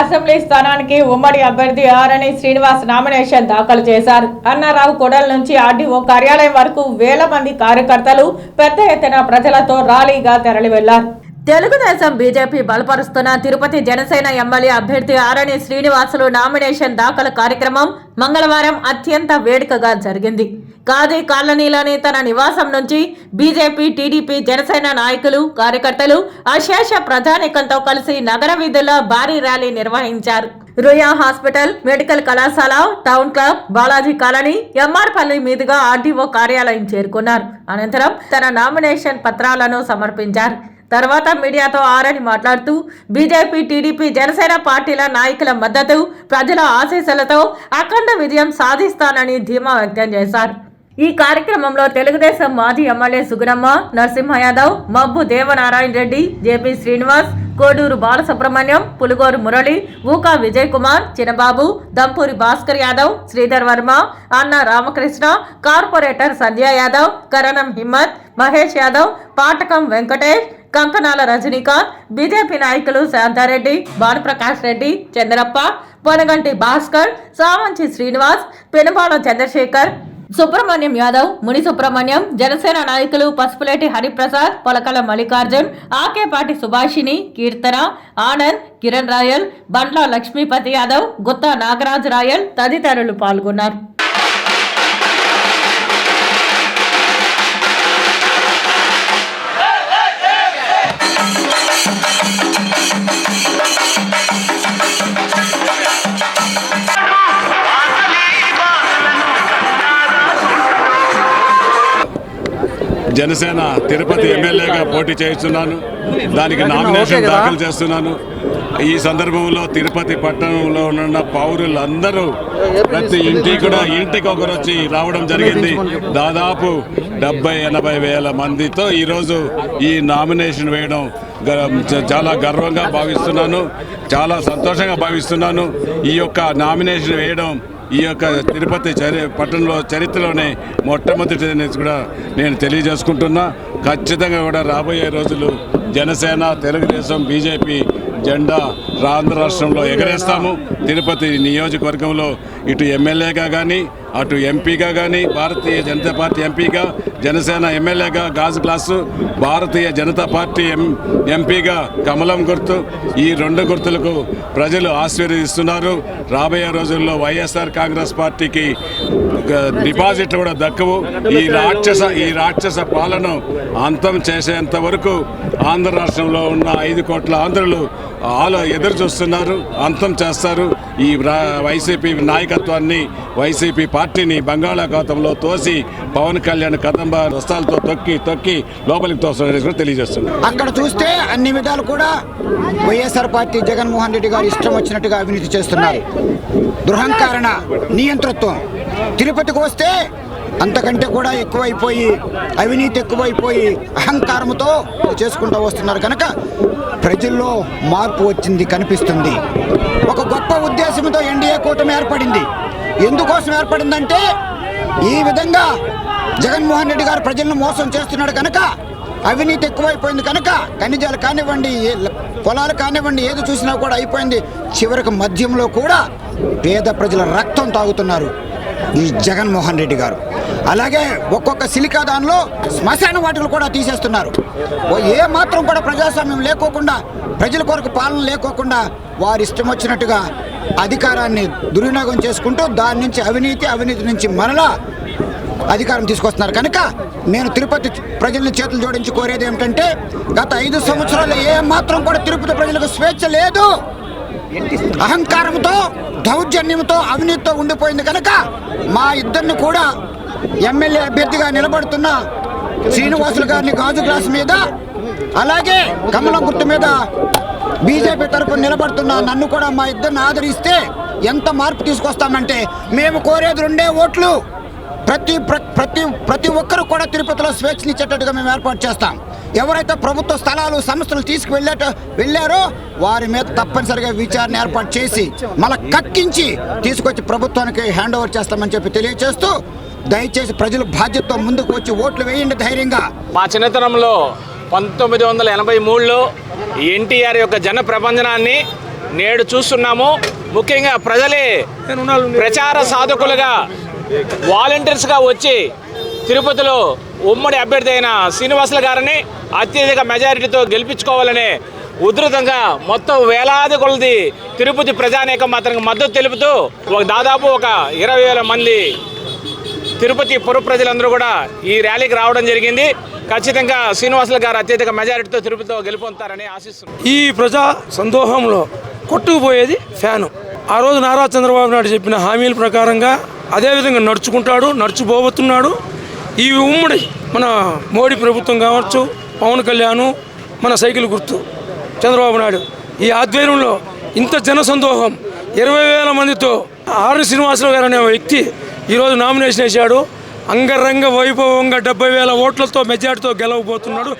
Assembly స్థానానికి ఉమ్మడి అభ్యర్థి ఆరణి శ్రీనివాస్ నామినేషన్ దాఖలు చేశారు. అన్నారావు కొడల నుంచి ఆర్డీఓ కార్యాలయం వరకు వేల మంది కార్యకర్తలు పెద్ద ఎత్తున ప్రజలతో ర్యాలీగా తరలి వెళ్ళారు తెలుగుదేశం బీజేపీ బలపరుస్తున్న తిరుపతి జనసేన ఎమ్మెల్యే అభ్యర్థి ఆరణి శ్రీనివాసులు నామినేషన్ దాఖలు కార్యక్రమం మంగళవారం అత్యంత వేడుకగా జరిగింది. గాజీ కాలనీలోని తన నివాసం నుంచి బీజేపీ టీడీపీ జనసేన నాయకులు కార్యకర్తలు అశేష ప్రజానికంతో కలిసి నగర వీధుల్లో భారీ ర్యాలీ నిర్వహించారు. రుయా హాస్పిటల్ మెడికల్ కళాశాల town club Balaji colony MR Palli మీదుగా ఆర్డీఓ కార్యాలయం చేరుకున్నారు. అనంతరం తన నామినేషన్ పత్రాలను సమర్పించారు. తర్వాత మీడియాతో ఆరని మాట్లాడుతూ బీజేపీ టీడీపీ జనసేన పార్టీల నాయకుల మద్దతు ప్రజల ఆశీస్సులతో అఖండ విజయం సాధిస్తానని ధీమా వ్యక్తం చేశారు. ఈ కార్యక్రమంలో తెలుగుదేశం మాజీ ఎమ్మెల్యే సుగుణమ్మ నరసింహ యాదవ్ మబ్బు దేవనారాయణ రెడ్డి జేపీ శ్రీనివాస్ కోడూరు బాలసుబ్రహ్మణ్యం పులుగోరు మురళి ఊకా విజయ్ కుమార్ చినబాబు దంపూరి భాస్కర్ యాదవ్ శ్రీధర్ వర్మ అన్న రామకృష్ణ కార్పొరేటర్ సంధ్య యాదవ్ కరణం హిమ్మత్ మహేష్ యాదవ్ పాటకం వెంకటేష్ కంకణాల రజనీకాంత్ బీజేపీ నాయకులు శాంతారెడ్డి భానుప్రకాష్ రెడ్డి చంద్రప్ప పొనగంటి భాస్కర్ సామంచి శ్రీనివాస్ పెనుబాల చంద్రశేఖర్ సుబ్రహ్మణ్యం యాదవ్ ముని సుబ్రహ్మణ్యం జనసేన నాయకులు పసుపులేటి హరిప్రసాద్ పొలకల మల్లికార్జున్ ఆకేపాటి సుభాషిణి కీర్తన ఆనంద్ కిరణ్ రాయల్ బండ్ల లక్ష్మీపతి యాదవ్ గుత్తా నాగరాజ్ రాయల్ తదితరులు పాల్గొన్నారు. జనసేన తిరుపతి ఎమ్మెల్యేగా పోటీ చేస్తున్నాను. దానికి నామినేషన్ దాఖలు చేస్తున్నాను. ఈ సందర్భంలో తిరుపతి పట్టణంలో ఉన్న పౌరులందరూ ప్రతి ఇంటికి కూడా ఇంటికి ఒకరు వచ్చి రావడం జరిగింది. దాదాపు డెబ్బై ఎనభై వేల మందితో ఈరోజు ఈ నామినేషన్ వేయడం చాలా గర్వంగా భావిస్తున్నాను. చాలా సంతోషంగా భావిస్తున్నాను. ఈ యొక్క నామినేషన్ వేయడం ఈ యొక్క తిరుపతి చరి పట్టణంలో చరిత్రలోనే మొట్టమొదటి అనేది కూడా నేను తెలియజేసుకుంటున్నా. ఖచ్చితంగా కూడా రాబోయే రోజులు జనసేన తెలుగుదేశం బీజేపీ జెండా ఆంధ్ర రాష్ట్రంలో ఎగరేస్తాము. తిరుపతి నియోజకవర్గంలో ఇటు ఎమ్మెల్యేగా కానీ అటు ఎంపీగా కానీ భారతీయ జనతా పార్టీ ఎంపీగా జనసేన ఎమ్మెల్యేగా గాజు ప్లాస్ భారతీయ జనతా పార్టీ ఎం ఎంపీగా కమలం గుర్తు. ఈ రెండు గుర్తులకు ప్రజలు ఆశీర్వదిస్తున్నారు. రాబోయే రోజుల్లో వైఎస్ఆర్ కాంగ్రెస్ పార్టీకి డిపాజిట్లు కూడా దక్కవు. ఈ రాక్షస ఈ రాక్షస పాలన అంతం చేసేంత వరకు ఆంధ్ర రాష్ట్రంలో ఉన్న ఐదు కోట్ల ఆంధ్రులు ఆలో ఎదురు చూస్తున్నారు అంతం చేస్తారు. ఈ వైసీపీ నాయకత్వాన్ని వైసీపీ పార్టీని బంగాళాఖాతంలో తోసి పవన్ కళ్యాణ్ కదంబ రస్తాలతో తొక్కి తొక్కి లోపలికి తోస్తారని తెలియజేస్తున్నారు. అక్కడ చూస్తే అన్ని విధాలు కూడా వైఎస్ఆర్ పార్టీ జగన్మోహన్ రెడ్డి గారు ఇష్టం వచ్చినట్టుగా అవినీతి చేస్తున్నారు. దురహంకారణ నియంతృత్వం. తిరుపతికి వస్తే అంతకంటే కూడా ఎక్కువైపోయి అవినీతి ఎక్కువైపోయి అహంకారంతో చేసుకుంటూ వస్తున్నారు. కనుక ప్రజల్లో మార్పు వచ్చింది కనిపిస్తుంది. ఒక గొప్ప ఉద్దేశంతో ఎన్డీఏ కూటమి ఏర్పడింది. ఎందుకోసం ఏర్పడిందంటే ఈ విధంగా జగన్మోహన్ రెడ్డి గారు ప్రజలను మోసం చేస్తున్నాడు కనుక అవినీతి ఎక్కువైపోయింది కనుక ఖనిజాలు కానివ్వండి పొలాలు కానివ్వండి ఏది చూసినా కూడా అయిపోయింది. చివరికి మద్యంలో కూడా పేద ప్రజల రక్తం తాగుతున్నారు ఈ జగన్మోహన్ రెడ్డి గారు. అలాగే ఒక్కొక్క సిలికా దానిలో శ్మశాన వాటిలు కూడా తీసేస్తున్నారు. ఏ మాత్రం కూడా ప్రజాస్వామ్యం లేకోకుండా ప్రజల కొరకు పాలన లేకోకుండా వారి ఇష్టం వచ్చినట్టుగా అధికారాన్ని దుర్వినియోగం చేసుకుంటూ దాని నుంచి అవినీతి అవినీతి నుంచి మరలా అధికారం తీసుకొస్తున్నారు. కనుక నేను తిరుపతి ప్రజల్ని చేతులు జోడించి కోరేది ఏమిటంటే గత ఐదు సంవత్సరాలు ఏ మాత్రం కూడా తిరుపతి ప్రజలకు స్వేచ్ఛ లేదు. అహంకారంతో దౌర్జన్యంతో అవినీతితో ఉండిపోయింది కనుక మా ఇద్దరిని కూడా ఎమ్మెల్యే అభ్యర్థిగా నిలబడుతున్న శ్రీనివాసులు గారిని గాజు గ్లాస్ మీద అలాగే కమలం గుర్తు మీద బీజేపీ తరపున నిలబడుతున్న నన్ను కూడా మా ఇద్దరిని ఆదరిస్తే ఎంత మార్పు తీసుకొస్తామంటే మేము కోరేది రెండే ఓట్లు. ప్రతి ప్ర- ప్రతి ప్రతి ఒక్కరు కూడా తిరుపతిలో స్వేచ్ఛనిచ్చేటట్టుగా మేము ఏర్పాటు చేస్తాం. ఎవరైతే ప్రభుత్వ స్థలాలు సంస్థలు తీసుకువెళ్ళేట వెళ్ళారో వారి మీద తప్పనిసరిగా విచారణ ఏర్పాటు చేసి మళ్ళీ కక్కించి తీసుకొచ్చి ప్రభుత్వానికి హ్యాండ్ ఓవర్ చేస్తామని చెప్పి తెలియజేస్తూ దయచేసి ప్రజలు బాధ్యతతో ముందుకు వచ్చి ఓట్లు వేయండి ధైర్యంగా. మా చిన్నతనంలో పంతొమ్మిది వందల ఎనభై మూడులో ఎన్టీఆర్ యొక్క జన ప్రపంచనాన్ని నేడు చూస్తున్నాము. ముఖ్యంగా ప్రజలే ప్రచార సాధకులుగా వాలంటీర్స్గా వచ్చి తిరుపతిలో ఉమ్మడి అభ్యర్థి అయిన శ్రీనివాసులు గారిని అత్యధిక మెజారిటీతో గెలిపించుకోవాలని ఉధృతంగా మొత్తం వేలాది కొలది తిరుపతి ప్రజానేకం మాత్రం మద్దతు తెలుపుతూ ఒక దాదాపు ఒక ఇరవై వేల మంది తిరుపతి పుర ప్రజలందరూ కూడా ఈ ర్యాలీకి రావడం జరిగింది. ఖచ్చితంగా శ్రీనివాసులు గారు అత్యధిక మెజారిటీతో తిరుపతితో గెలుపొందుతారని ఆశిస్తున్నారు ఈ ప్రజా సందోహంలో కొట్టుకుపోయేది ఫ్యాను. ఆ రోజు నారా చంద్రబాబు నాయుడు చెప్పిన హామీల ప్రకారంగా అదేవిధంగా నడుచుకుంటాడు నడుచుపోబోతున్నాడు ఈ ఉమ్మడి మన మోడీ ప్రభుత్వం కావచ్చు పవన్ కళ్యాణ్ మన సైకిల్ గుర్తు చంద్రబాబు నాయుడు. ఈ ఆధ్వర్యంలో ఇంత జన సందోహం ఇరవై వేల మందితో ఆర్ శ్రీనివాసరావు గారు అనే వ్యక్తి ఈరోజు నామినేషన్ వేశాడు. అంగరంగ వైభవంగా డెబ్బై వేల ఓట్లతో మెజార్టీతో గెలవబోతున్నాడు.